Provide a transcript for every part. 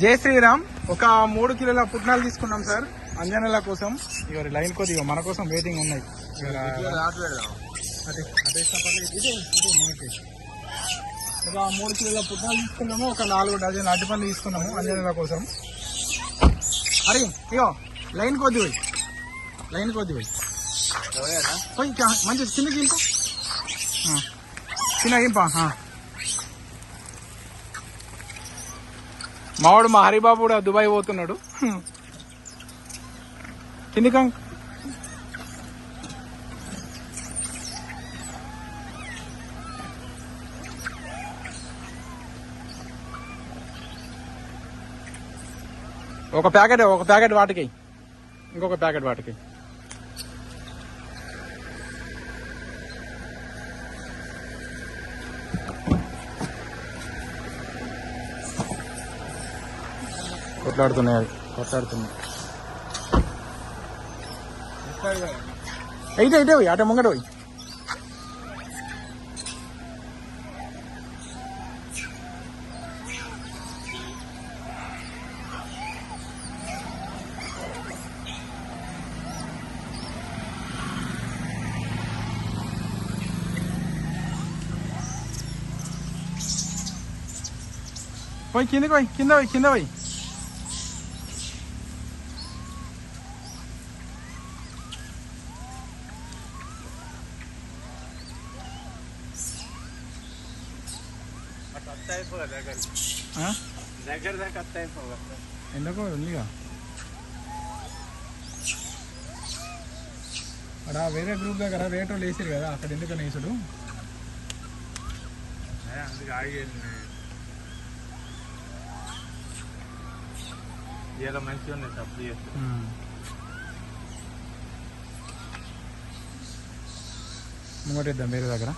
జై శ్రీరామ్. ఒక మూడు కిలోల పుట్నాలు తీసుకున్నాం సార్. అంజనల కోసం. ఇవాళ లైన్ కొద్దిగా మన కోసం వెయిటింగ్ ఉన్నాయి. ఒక మూడు కిలోల పుట్నాలు తీసుకున్నాము. ఒక నాలుగు డజన్ అరటిపండ్లు తీసుకున్నాము అంజనల కోసం. అరే ఇగో లైన్ కొద్ది పోయి. లైన్ కొద్ది పోయి. పోయి మంచి చిన్న గింప. చిన్న గింప? మావాడు మా హరిబాబు కూడా దుబాయ్ పోతున్నాడు. కింది ఒక ప్యాకెట్ ఒక ప్యాకెట్ వాటికి. ఇంకొక ప్యాకెట్ వాటికి. కొట్లాడుతున్నాయి అవి కొట్లాడుతున్నాయి అయితే అయితే పోయి అట ముంగట పోయి పోయి కిందకి పోయి కింద పోయి కింద పోయి ఆ? దగ్గర దాకా ఎందుకు ఉందిగా? అక్కడ వేరే గ్రూప్ దగ్గర రేట్ వాళ్ళు వేసారు కదా అక్కడ ఎందుకని వేసుడు ఇలా మంచిగా ఉన్నాయి సప్లై చేస్తే ముంగటేద్దాం వేరే దగ్గర.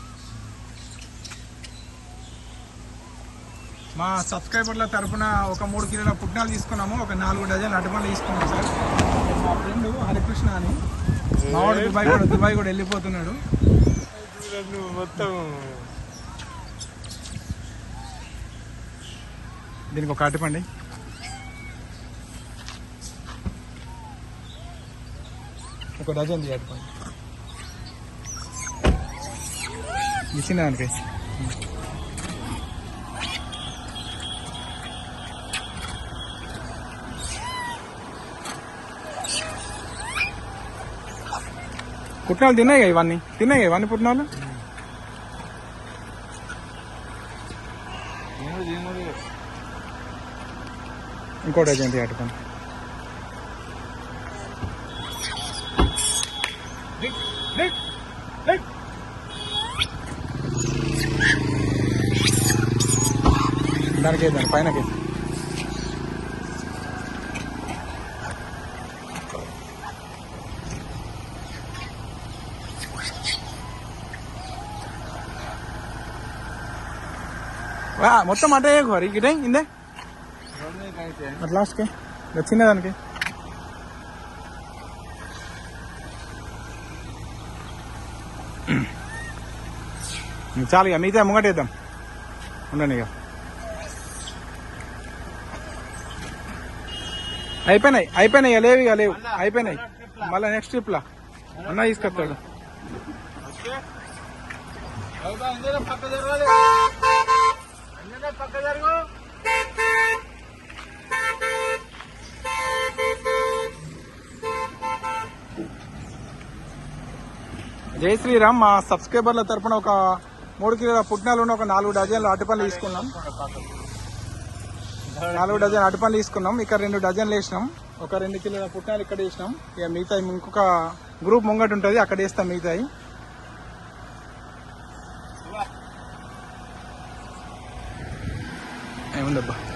మా సబ్స్క్రైబర్ల తరపున ఒక మూడు కిలోల పుట్నాలు తీసుకున్నాము. ఒక నాలుగు డజన్ అటుపండ్లు తీసుకున్నాం సార్. మా ఫ్రెండ్ హరికృష్ణ అని. మావాడు దుబాయ్ కూడా దుబాయ్ కూడా వెళ్ళిపోతున్నాడు. మొత్తం దీనికి ఒక అటుపండి. ఒక డజన్ అటుపండి. ఇచ్చిన దానికి పుట్నాలు తిన్నాయి కదా ఇవన్నీ తిన్నాయి కదా ఇవన్నీ పుట్నాలు నేను తినడు ఇంకో డజన్ తీయ అటుపండి దానికి దాని పైనకి మొత్తం అంటే ఘరి గిటే ఇందే? అట్ లాస్ట్కి చిన్నదానికి. చాలు ఇక మిగతా ముంగటేద్దాం ఉండండి ఇక. అయిపోయినాయి అయిపోయినాయి ఇక లేవు ఇక లేవు. అయిపోయినాయి. మళ్ళీ నెక్స్ట్ ట్రిప్లా అన్న తీసుకొస్తాడు. పక్క జరుగు. జై శ్రీరామ్ మా సబ్స్క్రైబర్ల తరపున ఒక మూడు కిలోల పుట్నాలు ఉన్న ఒక నాలుగు డజన్లు అటుపనులు తీసుకున్నాం. నాలుగు డజన్ అటుపనులు తీసుకున్నాం. ఇక రెండు డజన్లు వేసినాం. ఒక రెండు కిలోల పుట్నాలు ఇక్కడ వేసినాం. ఇక మిగతా ఇంకొక గ్రూప్ ముంగట ఉంటుంది. అక్కడ వేస్తాం మిగతాయి. ayun na ba